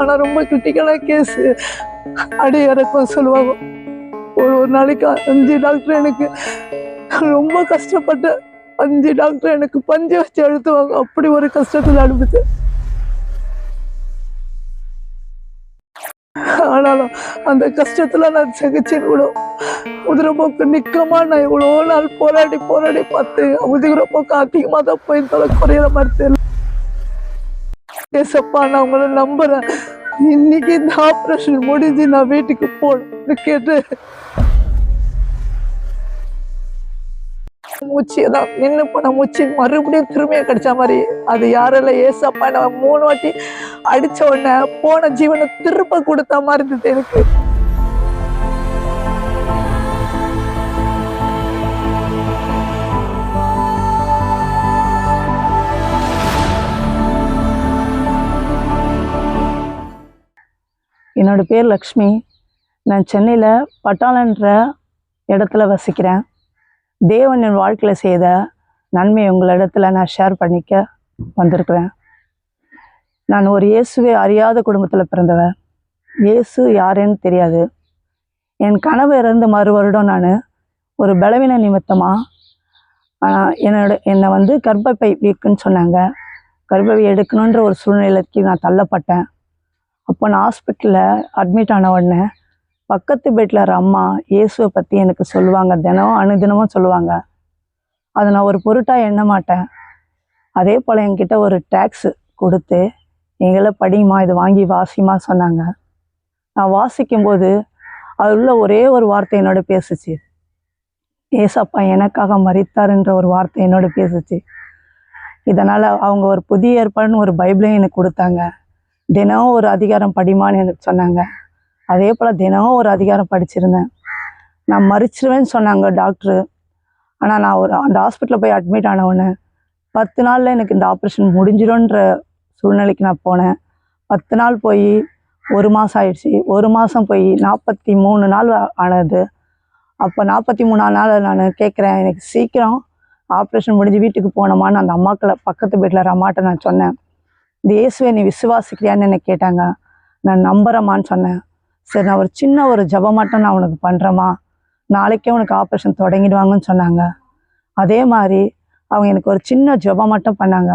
ஆனால் ரொம்ப கிரிட்டிக்கலாக கேஸ் அடி இறக்கம் சொல்லுவாங்க ஒரு ஒரு நாளைக்கு அஞ்சு டாக்டர் எனக்கு ரொம்ப கஷ்டப்பட்டு அஞ்சு டாக்டர் எனக்கு பஞ்சு வச்சு அழுத்துவாங்க. அப்படி ஒரு கஷ்டத்தில் அனுப்பிச்சு ஆனாலும் அந்த கஷ்டத்துல நான் சகிச்சேன் இவ்வளோ உதிரப்போக்கு நிக்கமா நான் இவ்வளோ நாள் போராடி போராடி பார்த்து உதிரப்போக்கு அதிகமாக தான் போய் தொலை குறையிற மாதிரி தெரியல. ஏசப்பா நான் உங்களை நம்புறேன். இன்னைக்கு இந்த ஆப்ரேஷன் முடிஞ்சு நான் வீட்டுக்கு போகணும்னு கேட்டு. மூச்சு தான் நின்று போன மூச்சு மறுபடியும் திரும்பியும் கிடைச்ச மாதிரி. அது யாரில் ஏசப்பா நான் மூணு வாட்டி அடிச்ச உடனே போன ஜீவனை திரும்ப கொடுத்த மாதிரி இருந்தது எனக்கு. என்னோட பேர் லக்ஷ்மி. நான் சென்னையில் பட்டாளன்ற இடத்துல வசிக்கிறேன். தேவன் என் வாழ்க்கையில் செய்த நன்மை உங்களிடத்தில் நான் ஷேர் பண்ணிக்க வந்திருக்கிறேன். நான் ஒரு இயேசுவை அறியாத குடும்பத்தில் பிறந்தவன். இயேசு யாருன்னு தெரியாது. என் கனவு இறந்து மறு வருடம் நான் ஒரு பலவீன நிமித்தமாக என்னோட என்னை வந்து கர்ப்பப்பை வீக்குன்னு சொன்னாங்க. கர்ப்பப்பை எடுக்கணுன்ற ஒரு சூழ்நிலைக்கு நான் தள்ளப்பட்டேன். அப்போ நான் ஹாஸ்பிட்டலில் அட்மிட் ஆன உடனே பக்கத்து பெட்டில் ஒரு அம்மா இயேசுவை பற்றி எனக்கு சொல்லுவாங்க. தினம் அனுதினமும் சொல்லுவாங்க. அதை நான் ஒரு பொருட்டாக எண்ண மாட்டேன். அதே போல் என்கிட்ட ஒரு டேக்ஸ் கொடுத்து எங்களை படியுமா இது வாங்கி வாசிமா சொன்னாங்க. நான் வாசிக்கும்போது அது உள்ள ஒரே ஒரு வார்த்தை என்னோட பேசுச்சு. ஏசப்பா எனக்காக மறித்தாருன்ற ஒரு வார்த்தை என்னோட பேசுச்சு. இதனால் அவங்க ஒரு புதிய ஏற்பாடுன்னு ஒரு பைபிளையும் எனக்கு கொடுத்தாங்க. தினம் ஒரு அதிகாரம் படிமான்னு எனக்கு சொன்னாங்க. அதே போல் தினம் ஒரு அதிகாரம் படிச்சிருந்தேன். நான் மறிச்சிருவேன்னு சொன்னாங்க டாக்டரு. ஆனால் நான் ஒரு அந்த ஹாஸ்பிட்டலில் போய் அட்மிட் ஆன உடனே பத்து நாளில் எனக்கு இந்த ஆப்ரேஷன் முடிஞ்சிடும்ன்ற சூழ்நிலைக்கு நான் போனேன். பத்து நாள் போய் ஒரு மாதம் ஆயிடுச்சு. ஒரு மாதம் போய் நாற்பத்தி மூணு நாள் ஆனது. அப்போ நாற்பத்தி மூணாம் நாள் நான் கேட்குறேன் எனக்கு சீக்கிரம் ஆப்ரேஷன் முடிஞ்சு வீட்டுக்கு போனோமான்னு அந்த அம்மாக்களை பக்கத்து வீட்டில் அம்மாட்ட நான் சொன்னேன். இந்த இயேசுவை நீ விசுவாசிக்கிறியான்னு என்னை கேட்டாங்க. நான் நம்புறேம்மான்னு சொன்னேன். சரி நான் ஒரு சின்ன ஒரு ஜெபம் மட்டும் நான் உனக்கு பண்ணுறேம்மா நாளைக்கே உனக்கு ஆப்ரேஷன் தொடங்கிடுவாங்கன்னு சொன்னாங்க. அதே மாதிரி அவங்க எனக்கு ஒரு சின்ன ஜெபம் மட்டும் பண்ணாங்க.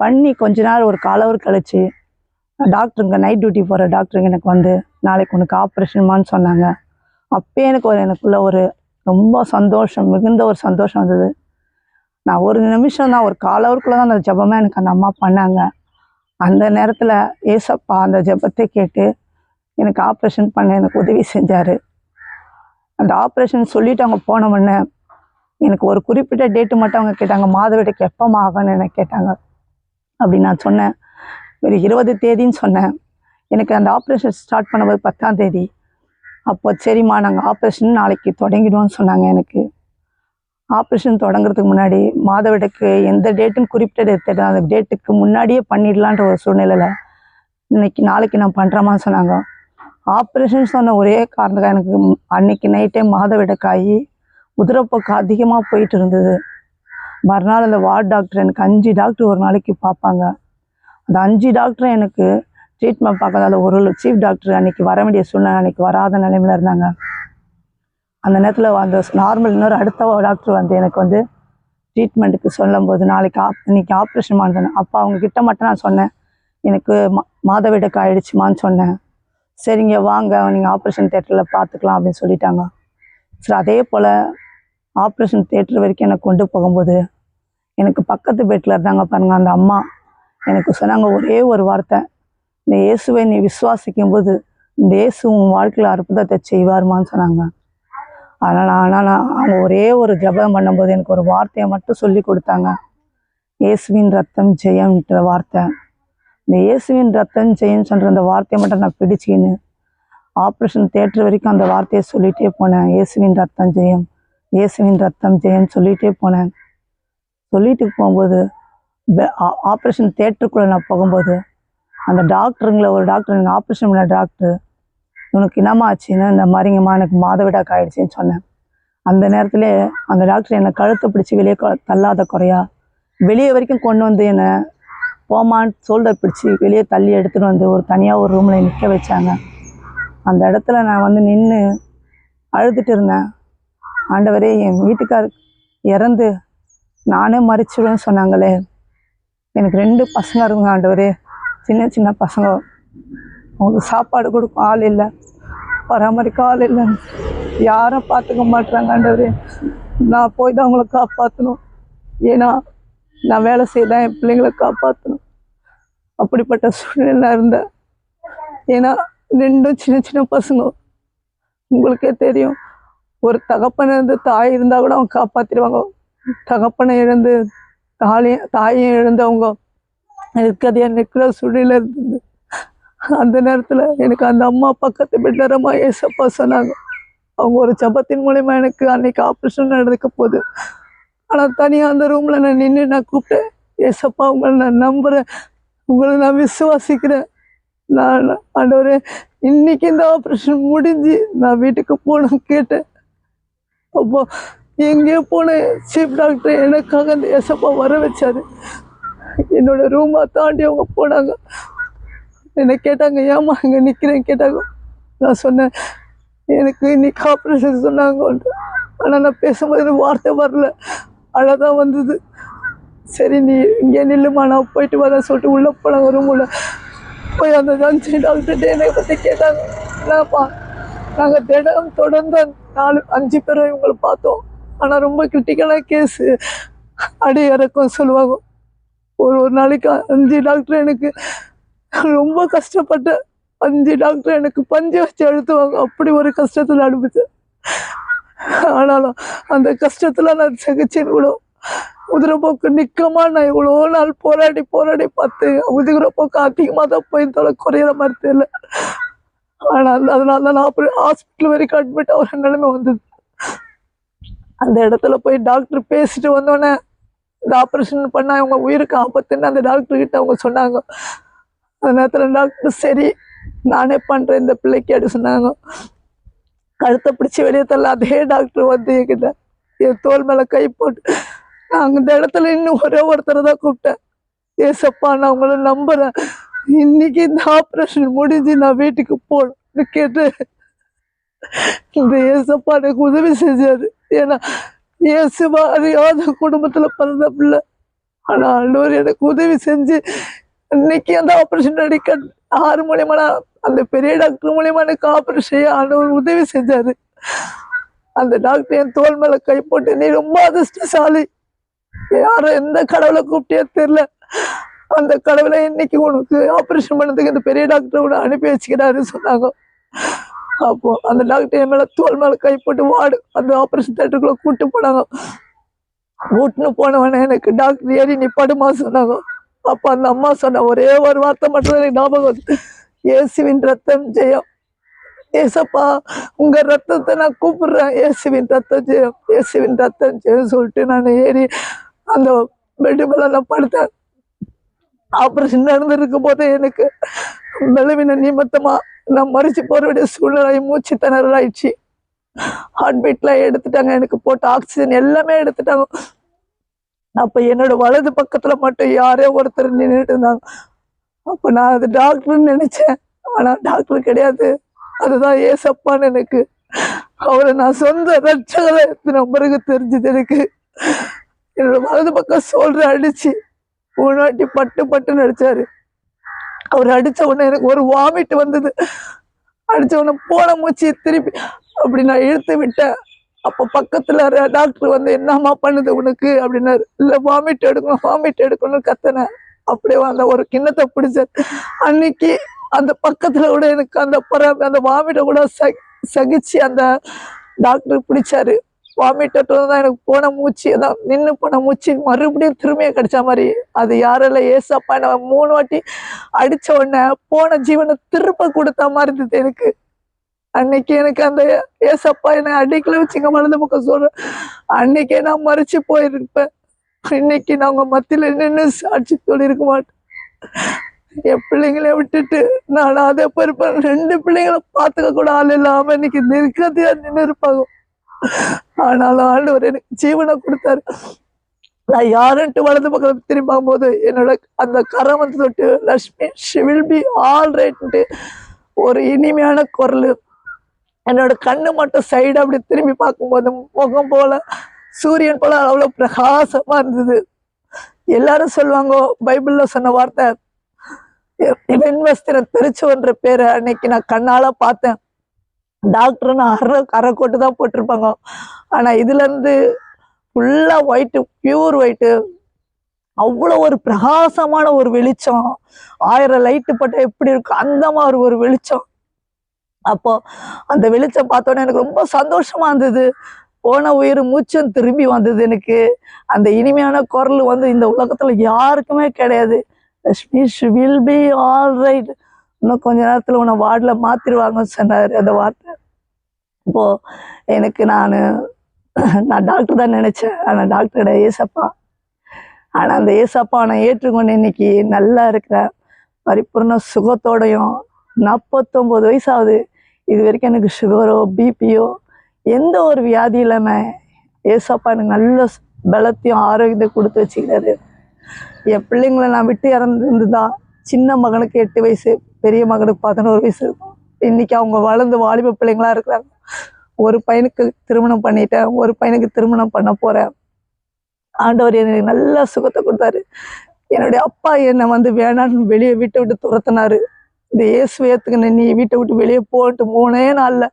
பண்ணி கொஞ்ச நேரம் ஒரு காலவர் கழிச்சு டாக்டருங்க நைட் டியூட்டி போகிற டாக்டருங்க எனக்கு வந்து நாளைக்கு உனக்கு ஆப்ரேஷன்மான்னு சொன்னாங்க. அப்பயே எனக்கு ஒரு எனக்குள்ள ஒரு ரொம்ப சந்தோஷம் மிகுந்த ஒரு சந்தோஷம் வந்தது. நான் ஒரு நிமிஷம் தான் ஒரு காலவருக்குள்ளே தான் அந்த ஜெபமே எனக்கு அந்த அம்மா பண்ணாங்க. அந்த நேரத்தில் ஏசப்பா அந்த ஜெபத்தை கேட்டு எனக்கு ஆப்ரேஷன் பண்ண எனக்கு உதவி செஞ்சார். அந்த ஆப்ரேஷன் சொல்லிட்டு அவங்க போன உடனே எனக்கு ஒரு குறிப்பிட்ட டேட்டு மட்டும் அவங்க கேட்டாங்க. மாதவிடைக்கு எப்போ ஆகும்னு எனக்கு கேட்டாங்க. அப்படி நான் சொன்னேன். ஒரு இருபது தேதின்னு சொன்னேன். எனக்கு அந்த ஆப்ரேஷன் ஸ்டார்ட் பண்ணும்போது பத்தாம் தேதி. அப்போ சரிம்மா நாங்கள் ஆப்ரேஷன் நாளைக்கு தொடங்கிடுவோம்னு சொன்னாங்க எனக்கு. ஆப்ரேஷன் தொடங்குறதுக்கு முன்னாடி மாதவிடக்கு எந்த டேட்டுன்னு குறிப்பிட்ட டேட் அந்த டேட்டுக்கு முன்னாடியே பண்ணிடலான்ற ஒரு சூழ்நிலையில் இன்னைக்கு நாளைக்கு நான் பண்ணுறேமான்னு சொன்னாங்க. ஆப்ரேஷன் சொன்ன ஒரே காரணத்துக்காக எனக்கு அன்னைக்கு நைட்டே மாதவிடக்காகி உதிரப்போக்கு அதிகமாக போயிட்டு இருந்தது. மறுநாள் அந்த வார்ட் டாக்டர் எனக்கு அஞ்சு டாக்டர் ஒரு நாளைக்கு பார்ப்பாங்க. அந்த அஞ்சு டாக்டரும் எனக்கு ட்ரீட்மெண்ட் பார்க்காத ஒரு சீஃப் டாக்டர் அன்னைக்கு வர வேண்டிய சூழ்நிலை அன்னைக்கு வராத நிலைமையில இருந்தாங்க. அந்த நேரத்தில் அந்த நார்மல் இன்னொரு அடுத்த டாக்டர் வந்து எனக்கு வந்து ட்ரீட்மெண்ட்டுக்கு சொல்லும் போது நாளைக்கு ஆப் இன்னைக்கு ஆப்ரேஷன் பண்ணுறேன் அப்போ அவங்க கிட்ட மட்டும் நான் சொன்னேன். எனக்கு மா மாதவிடக்கு ஆயிடுச்சுமான்னு சொன்னேன். சரிங்க வாங்க நீங்கள் ஆப்ரேஷன் தேட்டரில் பார்த்துக்கலாம் அப்படின்னு சொல்லிட்டாங்க. சரி அதே போல் ஆப்ரேஷன் தேட்டர் வரைக்கும் என்னை கொண்டு போகும்போது எனக்கு பக்கத்து பெட்டில் இருந்தாங்க பாருங்கள் அந்த அம்மா எனக்கு சொன்னாங்க ஒரே ஒரு வார்த்தை. இந்த இயேசுவை நீ விசுவாசிக்கும் போது இந்த இயேசு உன் வாழ்க்கையில் அற்புதத்தை செய்வாருமான்னு சொன்னாங்க. அதனால் ஆனால் நான் அவங்க ஒரே ஒரு ஜெபம் பண்ணும்போது எனக்கு ஒரு வார்த்தையை மட்டும் சொல்லி கொடுத்தாங்க. இயேசுவின் ரத்தம் ஜெயம்ன்ற வார்த்தை. இந்த இயேசுவின் ரத்தம் ஜெயம்னு சொல்கிற அந்த வார்த்தையை மட்டும் நான் பிடிச்சிக்கின்னு ஆப்ரேஷன் தேட்டர் வரைக்கும் அந்த வார்த்தையை சொல்லிகிட்டே போனேன். இயேசுவின் ரத்தம் ஜெயம் இயேசுவின் ரத்தம் ஜெயம் சொல்லிகிட்டே போனேன். சொல்லிட்டு போகும்போது ஆப்ரேஷன் தேட்டருக்குள்ளே நான் போகும்போது அந்த டாக்டருங்கள ஒரு டாக்டர் எனக்கு ஆப்ரேஷன் பண்ண டாக்டர் உனக்கு என்னம்மா ஆச்சுன்னு இந்த மாதிரிங்கம்மா எனக்கு மாதவிடாக்கு ஆயிடுச்சுன்னு சொன்னேன். அந்த நேரத்தில் அந்த டாக்டர் என்னை கழுத்தை பிடிச்சி வெளியே கொ- தள்ளாத குறையா வெளியே வரைக்கும் கொண்டு வந்து என்னை போமான்னு சோல்டர் பிடிச்சி வெளியே தள்ளி எடுத்துகிட்டு வந்து ஒரு தனியாக ஒரு ரூமில் நிற்க வச்சாங்க. அந்த இடத்துல நான் வந்து நின்று அழுதுட்டு இருந்தேன். ஆண்டவரே என் வீட்டுக்கார் இறந்து நானே மறிச்சிடுவேன்னு சொன்னாங்களே. எனக்கு ரெண்டு பசங்க இருக்குங்க ஆண்டவரே. சின்ன சின்ன பசங்க. அவங்களுக்கு சாப்பாடு கொடுக்கும் ஆள் இல்லை. பராமரிக்க ஆள் இல்லை. யாரும் பார்த்துக்க மாட்றாங்க ஆண்டவரே? நான் போய் தான் அவங்கள காப்பாற்றணும் ஏன்னா நான் வேலை செய்தான் என் பிள்ளைங்களை காப்பாற்றணும் அப்படிப்பட்ட சூழ்நிலை இருந்தேன் ஏன்னா ரெண்டும் சின்ன சின்ன பசங்க. உங்களுக்கே தெரியும். ஒரு தகப்பனை இருந்து தாய் இருந்தால் கூட அவங்க காப்பாற்றிடுவாங்க தகப்பனை இழந்து தாலையும் தாயையும் இழந்தவங்க. இருக்கதையாக நிற்கிற சூழ்நிலை இருந்தது. அந்த நேரத்தில் எனக்கு அந்த அம்மா பக்கத்து பெட்டரமா ஏசப்பா சொன்னாங்க. அவங்க ஒரு ஜபத்தின் மூலயமா எனக்கு அன்னைக்கு ஆப்ரேஷன் நடந்துக்க போகுது. ஆனால் தனியாக அந்த ரூமில் நான் நின்று நான் கூப்பிட்டேன். ஏசப்பா உங்களை நான் நம்புகிறேன் உங்களை நான் விசுவாசிக்கிறேன். நான் ஆண்டவரே இன்னைக்கு இந்த ஆப்ரேஷன் முடிஞ்சு நான் வீட்டுக்கு போகணும் கேட்டேன். அப்போ எங்கேயோ போனேன். சீஃப் டாக்டர் எனக்காக அந்த ஏசப்பா வர வச்சாரு. என்னோட ரூமை தாண்டி அவங்க போனாங்க. என்னை கேட்டாங்க ஏமா அங்கே நிற்கிறேன் கேட்டாங்க நான் சொன்னேன் எனக்கு இன்னைக்கு ஆப்ரேஷன் சொன்னாங்க ஆனால் நான் பேசும்போது எனக்கு வார்த்தை வரல. அழதான் வந்தது. சரி நீ இங்கே நில்லுமா? நான் போயிட்டு வரேன் சொல்லிட்டு உள்ளே போனாங்க ரூமுள்ள போய் அந்த ஜான்சி டாக்டர்கிட்ட என்னை பற்றி கேட்டாங்க. என்னப்பா நாங்கள் தினம் தொடர்ந்து நாலு அஞ்சு பேரை இவங்களை பார்த்தோம். ஆனால் ரொம்ப கிரிட்டிக்கலான கேஸு அடி இறக்கம் சொல்லுவாங்க. ஒரு ஒரு நாளைக்கு அஞ்சு டாக்டர் எனக்கு ரொம்ப கஷ்டப்பட்டேன் அஞ்சு டாக்டர் எனக்கு பஞ்சு வச்சு அழுத்துவாங்க. அப்படி ஒரு கஷ்டத்தில் அனுப்பிச்சேன் ஆனாலும் அந்த கஷ்டத்தில் நான் சகிச்சேன் இவ்வளோ உதிரப்போக்கு நிற்கமா நான் இவ்வளோ நாள் போராடி போராடி பார்த்து உதிரப்போக்கு அதிகமாக தான் போய் தொலை குறையிற மாதிரி தெரியல. ஆனால் அதனால தான் நான் அப்புறம் ஹாஸ்பிட்டல் வரைக்கும் அட்மிட் ஆகிற நிலைமை வந்தது. அந்த இடத்துல போய் டாக்டர் பேசிட்டு வந்தோடனே இந்த ஆப்ரேஷன் பண்ணா அவங்க உயிருக்கு ஆபத்துன்னு அந்த டாக்டர் கிட்ட அவங்க சொன்னாங்க. அந்த நேரத்தில் டாக்டர் சரி நானே பண்ணுறேன் இந்த பிள்ளைக்கு அப்படி சொன்னாங்க. கழுத்தை பிடிச்சி வெளியே தள்ள அதே டாக்டர் வந்து என்கிட்ட என் தோல் மேலே கை போட்டு நான் அந்த இடத்துல இன்னும் ஒரே ஒருத்தரை தான் கூப்பிட்டேன். ஏசப்பா நான் உங்களை நம்புறேன். இன்னைக்கு இந்த ஆப்ரேஷன் முடிஞ்சு நான் வீட்டுக்கு போகணும்னு கேட்டு இந்த ஏசப்பா எனக்கு உதவி செஞ்சாரு. ஏன்னா இயேசுவா அறியாத குடும்பத்துல பிறந்த பிள்ளை? ஆனா ஆண்டவர் எனக்கு உதவி செஞ்சு இன்னைக்கு அந்த ஆப்ரேஷன் அடிக்க ஆறு மூலியமா நான் அந்த பெரிய டாக்டர் மூலியமா எனக்கு ஆப்ரேஷன் ஆண்டவர் உதவி செஞ்சாரு. அந்த டாக்டர் என் தோல் மேல கை போட்டு நீ ரொம்ப அதிர்ஷ்டசாலி. யாரும் எந்த கடவுளை கூப்பிட்டே தெரியல. அந்த கடவுளை இன்னைக்கு உனக்கு ஆப்ரேஷன் பண்ணதுக்கு இந்த பெரிய டாக்டர் கூட அனுப்பி வச்சுக்கிறாரு சொன்னாங்க. அப்போ அந்த டாக்டர் என் மேல தோல் மேல கை போட்டு வார்டு அந்த ஆப்ரேஷன் தேட்டருக்குள்ள கூட்டு போனாங்க. கூட்டுன்னு போனவனே எனக்கு டாக்டர் ஏறி நிப்பாடுமா சொன்னாங்க. அப்போ அந்த அம்மா சொன்ன ஒரே ஒரு வார்த்தை மட்டும் எனக்கு ஞாபகம் வந்து இயேசுவின் ரத்தம் ஜெயம். ஏசப்பா உங்க ரத்தத்தை நான் கூப்பிடுறேன். இயேசுவின் ரத்தம் ஜெயம். இயேசுவின் ரத்தம் ஜெயம் சொல்லிட்டு நான் ஏறி அந்த பெட்டு மேல நான் படுத்தேன். ஆப்ரேஷன் நடந்திருக்கும் போதே எனக்கு மெலவின நிமித்தமா நான் மறிச்சு போற வேண்டிய சூழ்நிலை மூச்சு திணறலாயிடுச்சு. ஹார்ட் பீட்லாம் எடுத்துட்டாங்க. எனக்கு போட்ட ஆக்சிஜன் எல்லாமே எடுத்துட்டாங்க. அப்ப என்னோட வலது பக்கத்துல மட்டும் யாரோ ஒருத்தர் நின்றுட்டு இருந்தாங்க. அப்ப நான் அது டாக்டர்னு நினைச்சேன். ஆனா டாக்டர் கிடையாது. அதுதான் ஏசப்பான்னு எனக்கு. அவரை நான் சொந்த ரட்சகரை பிறகு தெரிஞ்சது எனக்கு. என்னோட வலது பக்கம் சோல்ற அடிச்சு மூணு பட்டு பட்டுன்னு அடிச்சாரு. அவர் அடிச்ச உடனே எனக்கு ஒரு வாமிட் வந்தது. அடிச்ச உடனே போன மூச்சு திருப்பி அப்படி நான் இழுத்து விட்டேன். அப்ப பக்கத்துல டாக்டர் வந்து என்னம்மா பண்ணுது உனக்கு? அப்படின்னாரு. இல்ல வாமிட் எடுக்கணும் வாமிட் எடுக்கணும்னு கத்தினேன். அப்படியே அந்த ஒரு கிண்ணத்தை பிடிச்சாரு. அன்னைக்கு அந்த பக்கத்துல கூட எனக்கு அந்த பர அந்த வாமிட்டை கூட சகி சகிச்சு அந்த டாக்டர் பிடிச்சாரு. வாமிட் தான் எனக்கு போன மூச்சு அதான் நின்று போன மூச்சு மறுபடியும் திரும்பியே கிடைச்ச மாதிரி. அது யாரில் ஏசப்பா நான் மூணு வாட்டி அடிச்ச உடனே போன ஜீவனை திரும்ப கொடுத்த மாதிரி இருந்தது எனக்கு. அன்னைக்கு எனக்கு அந்த ஏசப்பா என்னை அடிக்கல வச்சுங்க மனது பக்கம் சொல்றேன் அன்னைக்கே நான் மறைச்சு போயிருப்பேன். இன்னைக்கு நான் உங்க மத்தியில நின்று சாட்சி சொல்லியிருக்க மாட்டேன். என் பிள்ளைங்களை விட்டுட்டு நான் அதே போயிருப்பேன் ரெண்டு பிள்ளைங்களை பார்த்துக்க கூட ஆள் இல்லாம இன்னைக்கு நெருக்கத்தையா நின்று இருப்பாங்க. ஆனாலும் ஆண்டவர் எனக்கு ஜீவனை கொடுத்தாரு. நான் யாருன்ட்டு வலது பக்கம் திரும்பி போது என்னோட அந்த கரம் வந்து தொட்டு Lakshmi she will be all ரைட்ன்ட்டு ஒரு இனிமையான குரல். என்னோட கண்ணு மட்டும் சைடு அப்படி திரும்பி பார்க்கும்போது முகம் போல சூரியன் போல அவ்வளோ பிரகாசமா இருந்தது. எல்லாரும் சொல்லுவாங்க பைபிள்ல சொன்ன வார்த்தை வெண்வஸ்திரம் திருச்சுவன்ற பேரை அன்னைக்கு நான் கண்ணால பார்த்தேன். டாக்டர்னு அரை கரை கொட்டு தான் போட்டிருப்பாங்க. ஆனா இதுல இருந்து ஃபுல்லா ஒயிட்டு பியூர் ஒயிட்டு அவ்வளோ ஒரு பிரகாசமான ஒரு வெளிச்சம். ஆயிரம் லைட்டு போட்டால் எப்படி இருக்கும்? அந்த மாதிரி ஒரு வெளிச்சம். அப்போ அந்த வெளிச்சம் பார்த்தோன்னே எனக்கு ரொம்ப சந்தோஷமா இருந்தது. போன உயிர் மூச்சம் திரும்பி வந்தது எனக்கு. அந்த இனிமையான குரல் வந்து இந்த உலகத்துல யாருக்குமே கிடையாது. Lakshmi will be all right இன்னும் கொஞ்ச நேரத்துல உன்னை வார்டில் மாத்திருவாங்கன்னு சொன்னார் அந்த வார்த்தை. இப்போ எனக்கு நான் நான் டாக்டர் தான் நினைச்சேன். ஆனால் டாக்டரோட ஏசப்பா. ஆனால் அந்த ஏசப்பா நான் ஏற்றுக்கொண்டு இன்னைக்கு நல்லா இருக்கிறேன் பரிபூர்ண சுகத்தோடையும் நாற்பத்தொம்போது வயசாகுது இது வரைக்கும் எனக்கு சுகரோ பிபியோ எந்த ஒரு வியாதி இல்லாமல் ஏசப்பா எனக்கு நல்ல பலத்தையும் ஆரோக்கியத்தை கொடுத்து வச்சுக்கிறாரு. என் பிள்ளைங்களை நான் விட்டு இறந்துருந்துதா சின்ன மகனுக்கு எட்டு வயசு பெரிய மகனுக்கு பதினோரு வயசு இருக்கும். இன்னைக்கு அவங்க வளர்ந்து வாலிப பிள்ளைங்களா இருக்கிறாங்க. ஒரு பையனுக்கு திருமணம் பண்ணிட்டேன் ஒரு பையனுக்கு திருமணம் பண்ண போறேன். ஆண்டவர் எனக்கு நல்ல சுகத்தை கொடுத்தாரு. என்னுடைய அப்பா என்னை வந்து வேணான்னு வெளியே விட்டு விட்டு துரத்தினாரு. இந்த இயேசு நீ வீட்டை விட்டு வெளியே போட்டு மூணே நாளில்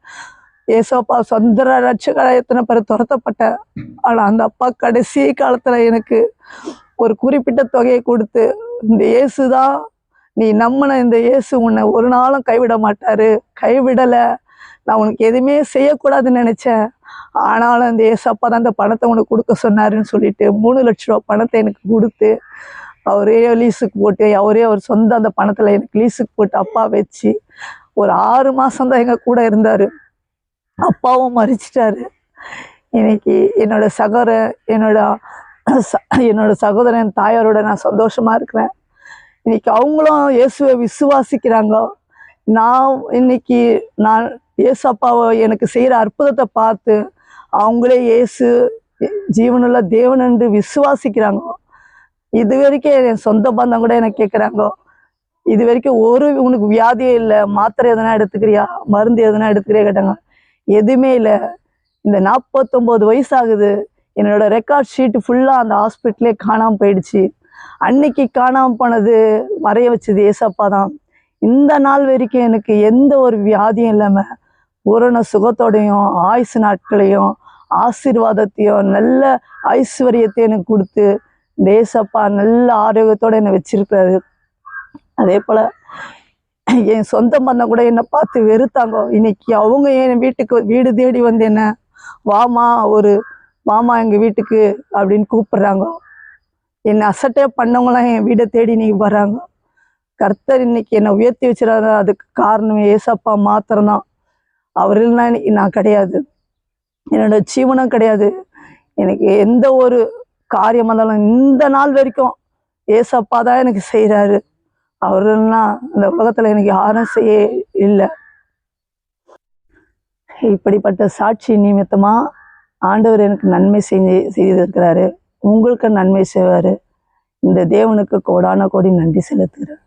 ஏசப்பா சொந்த ரட்சகரா எத்தனை பேர் துரத்தப்பட்டேன் ஆனால் அந்த அப்பா கடைசி காலத்தில் எனக்கு ஒரு குறிப்பிட்ட தொகையை கொடுத்து இந்த இயேசுதான் நீ நம்பின இந்த இயேசு உன்னை ஒரு நாளும் கைவிட மாட்டாரு கைவிடலை நான் உனக்கு எதுவுமே செய்யக்கூடாதுன்னு நினச்சேன். ஆனாலும் அந்த ஏசப்பா தான் அந்த பணத்தை உனக்கு கொடுக்க சொன்னாருன்னு சொல்லிட்டு மூணு லட்ச ரூபா பணத்தை எனக்கு கொடுத்து அவரே லீஸுக்கு போட்டு அவரே அவர் சொந்த அந்த பணத்தில் எனக்கு லீஸுக்கு போட்டு அப்பா வச்சு ஒரு ஆறு மாதம்தான் தான் கூட இருந்தார். அப்பாவும் மறிச்சிட்டாரு. இன்னைக்கு என்னோட சகோதரன் என்னோட ச- என்னோட சகோதரன் தாயாரோட நான் சந்தோஷமா இருக்கிறேன். இன்னைக்கு அவங்களும் இயேசுவை விசுவாசிக்கிறாங்க. நான் இன்னைக்கு நான் இயேசு அப்பாவை எனக்கு செய்கிற அற்புதத்தை பார்த்து அவங்களே இயேசு ஜீவனுள்ள தேவன் என்று விசுவாசிக்கிறாங்க. இது வரைக்கும் என் சொந்த பந்தம் கூட எனக்கு கேட்குறாங்க இது வரைக்கும் ஒரு உனக்கு வியாதியே இல்லை மாத்திரை எதனா எடுத்துக்கிறியா மருந்து எதனா எடுத்துக்கிறியா கேட்டாங்க. எதுவுமே இல்லை. இந்த நாற்பத்தொம்போது வயசாகுது. என்னோட ரெக்கார்ட் ஷீட் ஃபுல்லாக அந்த ஹாஸ்பிட்டலே காணாமல் போயிடுச்சு. அன்னைக்கு காணாமல் போனது மறைய வச்சது ஏசப்பா தான். இந்த நாள் வரைக்கும் எனக்கு எந்த ஒரு வியாதியும் இல்லாமல் பூரண சுகத்தோடையும் ஆயுசு நாட்களையும் ஆசீர்வாதத்தையும் நல்ல ஐஸ்வர்யத்தையும் எனக்கு கொடுத்து தேசப்பா ஏசப்பா நல்ல ஆரோக்கியத்தோடு என்னை வச்சிருக்கிறாரு. அதே போல் என் சொந்த பந்தம் கூட என்னை பார்த்து வெறுத்தாங்க. இன்னைக்கு அவங்க என் வீட்டுக்கு வீடு தேடி வந்து என்ன வாமா ஒரு வாமா எங்கள் வீட்டுக்கு அப்படின்னு கூப்பிட்றாங்க. என்னை அசட்டே பண்ணவங்களாம் என் வீடை தேடி இன்னைக்கு வர்றாங்க கர்த்தர் இன்னைக்கு என்னை உயர்த்தி வச்சுறாரு அதுக்கு காரணம் ஏசப்பா மாத்திரம்தான். அவர் இல்லைன்னா இன்னைக்கு நான் கிடையாது. என்னோட ஜீவனம் கிடையாது. எனக்கு எந்த ஒரு காரியமாக இருந்தாலும் இந்த நாள் வரைக்கும் ஏசப்பா தான் எனக்கு செய்கிறாரு அவருன்னா இந்த உலகத்தில் எனக்கு யாரும் செய்ய இல்லை. இப்படிப்பட்ட சாட்சி நிமித்தமாக ஆண்டவர் எனக்கு நன்மை செஞ்சு செய்திருக்கிறாரு. உங்களுக்கு நன்மை செய்வார். இந்த தேவனுக்கு கோடான கோடி நன்றி செலுத்துகிறேன்.